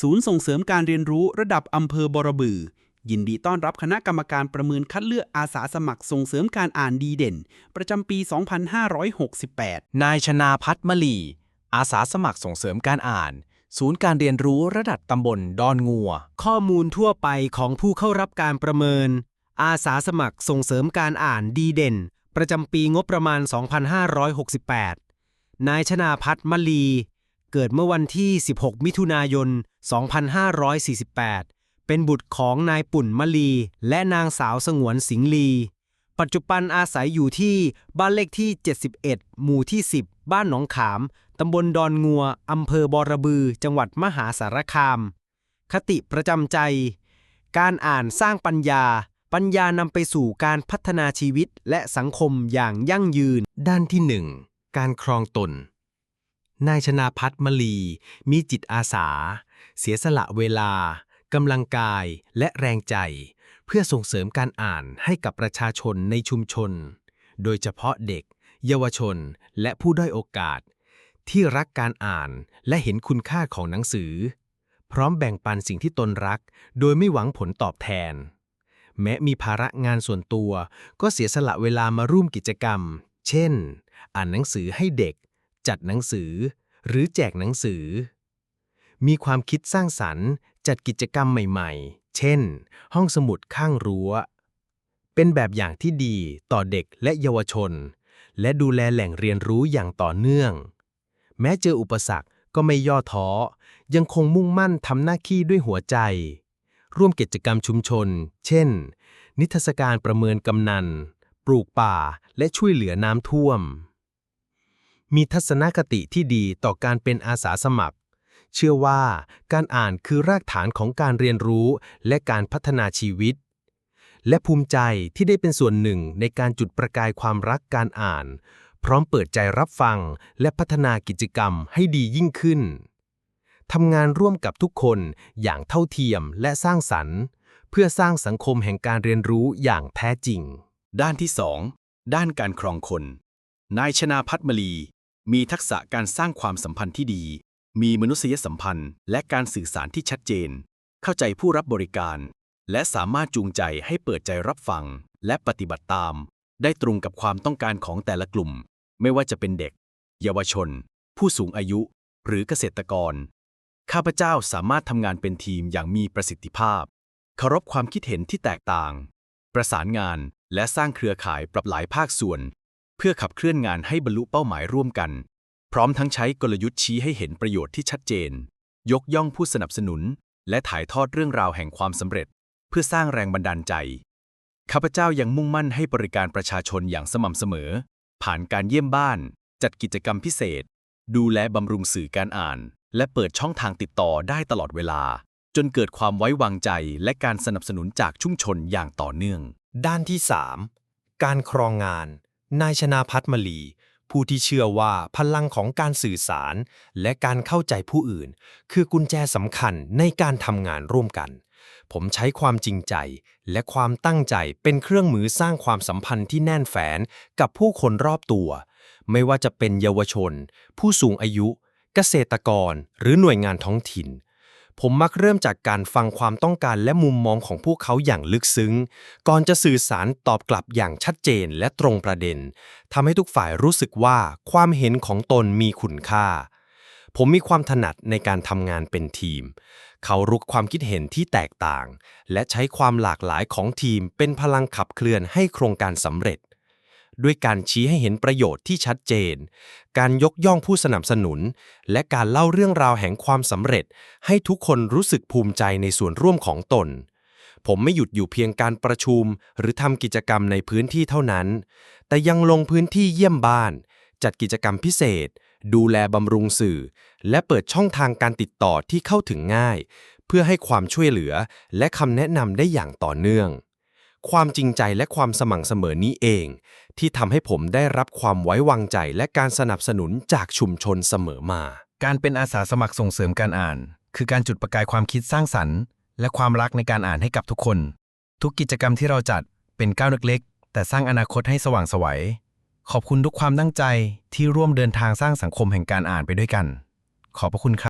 ศูนย์ส่งเสริมการเรียนรู้ระดับอำเภอบรบือ ยินดีต้อนรับคณะกรรมการประเมินคัดเลือกอาสาสมัครส่งเสริมการอ่านดีเด่น ประจำปี 2568 นายชนาพัฒน์มลี อาสาสมัครส่งเสริมการอ่าน ศูนย์การเรียนรู้ระดับตำบลดอนงัว ข้อมูลทั่วไปของผู้เข้ารับการประเมิน อาสาสมัครส่งเสริมการอ่านดีเด่น ประจำปีงบประมาณ 2568 นายชนาพัฒน์มลี เกิดเมื่อวันที่ 16 มิถุนายน 2548 เป็นบุตรของนายปุ่นมะลี และนางสาวสงวนสิงหลี ปัจจุบันอาศัยอยู่ที่บ้านเลขที่ 71 หมู่ที่ 10 บ้านหนองขาม ตำบลดอนงัว อำเภอบอระบือ จังหวัดมหาสารคาม คติประจำใจ การอ่านสร้างปัญญา ปัญญานำไปสู่การพัฒนาชีวิตและสังคมอย่างยั่งยืน ด้านที่หนึ่งการครองตน นายชนาพัฒน์มลี มีจิตอาสา เสียสละเวลากำลังกายและแรงใจ เพื่อส่งเสริมการอ่านให้กับประชาชนในชุมชน โดยเฉพาะเด็ก เยาวชน และผู้ด้อยโอกาส ที่รักการอ่านและเห็นคุณค่าของหนังสือ พร้อมแบ่งปันสิ่งที่ตนรัก โดยไม่หวังผลตอบแทน แม้มีภาระงานส่วนตัว ก็เสียสละเวลามาร่วมกิจกรรม เช่น อ่านหนังสือให้เด็ก จัดหนังสือ หรือแจกหนังสือ มีความคิดสร้างสรรค์ จัดกิจกรรมใหม่ๆ เช่น ห้องสมุดข้างรั้ว เป็นแบบอย่างที่ดีต่อเด็กและเยาวชน และดูแลแหล่งเรียนรู้อย่างต่อเนื่อง แม้เจออุปสรรคก็ไม่ย่อท้อ ยังคงมุ่งมั่นทำหน้าที่ด้วยหัวใจ ร่วมกิจกรรมชุมชน เช่น นิทรรศการประเมินกำนัน ปลูกป่า และช่วยเหลือน้ำท่วม มีทัศนคติที่ดีต่อการเป็นอาสาสมัคร เชื่อว่าการอ่านคือรากฐานของการเรียนรู้และการพัฒนาชีวิต และภูมิใจที่ได้เป็นส่วนหนึ่งในการจุดประกายความรักการอ่าน พร้อมเปิดใจรับฟังและพัฒนากิจกรรมให้ดียิ่งขึ้นทำงานร่วมกับทุกคนอย่างเท่าเทียมและสร้างสรรค์ เพื่อสร้างสังคมแห่งการเรียนรู้อย่างแท้จริง ด้านที่ 2 ด้านการครองคน นายชนาพัฒมลี มีทักษะการสร้างความสัมพันธ์ที่ดี มีมนุษยสัมพันธ์ และการสื่อสารที่ชัดเจน เข้าใจผู้รับบริการ และสามารถจูงใจให้เปิดใจรับฟัง และปฏิบัติตาม ได้ตรงกับความต้องการของแต่ละกลุ่ม ไม่ว่าจะเป็นเด็ก เยาวชน ผู้สูงอายุ หรือเกษตรกร ข้าพเจ้าสามารถทำงานเป็นทีมอย่างมีประสิทธิภาพเคารพความคิดเห็นที่แตกต่าง ประสานงานและสร้างเครือข่ายปรับหลายภาคส่วน เพื่อขับเคลื่อนงานให้บรรลุเป้าหมายร่วมกัน พร้อมทั้งใช้กลยุทธ์ชี้ให้เห็นประโยชน์ที่ชัดเจน ยกย่องผู้สนับสนุน และถ่ายทอดเรื่องราวแห่งความสำเร็จ เพื่อสร้างแรงบันดาลใจ ข้าพเจ้ายังมุ่งมั่นให้บริการประชาชนอย่างสม่ำเสมอ ผ่านการเยี่ยมบ้าน จัดกิจกรรมพิเศษ ดูแลบำรุงสื่อการอ่าน และเปิดช่องทางติดต่อได้ตลอดเวลา จนเกิดความไว้วางใจและการสนับสนุนจากชุมชนอย่างต่อเนื่อง ด้านที่ 3 การครองงาน นายชนาพัฒมลี ผู้ที่เชื่อว่าพลังของการสื่อสาร และการเข้าใจผู้อื่น คือกุญแจสำคัญในการทำงานร่วมกัน ผมใช้ความจริงใจและความตั้งใจเป็นเครื่องมือสร้างความสัมพันธ์ที่แน่นแฟนกับผู้คนรอบตัว ไม่ว่าจะเป็นเยาวชน ผู้สูงอายุ เกษตรกร หรือหน่วยงานท้องถิ่น ผมมักเริ่มจากการฟังความต้องการและมุมมองของพวกเขาอย่างลึกซึ้ง ก่อนจะสื่อสารตอบกลับอย่างชัดเจนและตรงประเด็นทำให้ทุกฝ่ายรู้สึกว่าความเห็นของตนมีคุณค่า ผมมีความถนัดในการทำงานเป็นทีม เขารุกความคิดเห็นที่แตกต่าง และใช้ความหลากหลายของทีมเป็นพลังขับเคลื่อนให้โครงการสำเร็จ ด้วยการชี้ให้เห็นประโยชน์ที่ชัดเจน การยกย่องผู้สนับสนุน และการเล่าเรื่องราวแห่งความสำเร็จ ให้ทุกคนรู้สึกภูมิใจในส่วนร่วมของตน ผมไม่หยุดอยู่เพียงการประชุม หรือทำกิจกรรมในพื้นที่เท่านั้น แต่ยังลงพื้นที่เยี่ยมบ้าน จัดกิจกรรมพิเศษ ดูแลบำรุงสื่อ และเปิดช่องทางการติดต่อที่เข้าถึงง่าย เพื่อให้ความช่วยเหลือและคำแนะนำได้อย่างต่อเนื่อง ความจริงใจและความสม่ำเสมอนี้เอง ที่ทำให้ผมได้รับความไว้วางใจและการสนับสนุนจากชุมชนเสมอมา การเป็นอาสาสมัครส่งเสริมการอ่าน คือการจุดประกายความคิดสร้างสรรค์ และความรักในการอ่านให้กับทุกคน ทุกกิจกรรมที่เราจัดเป็นก้าวเล็กๆ แต่สร้างอนาคตให้สว่างไสวัยขอบคุณทุกความตั้งใจที่ร่วมเดินทางสร้างสังคมแห่งการอ่านไปด้วยกัน ขอบพระคุณครับ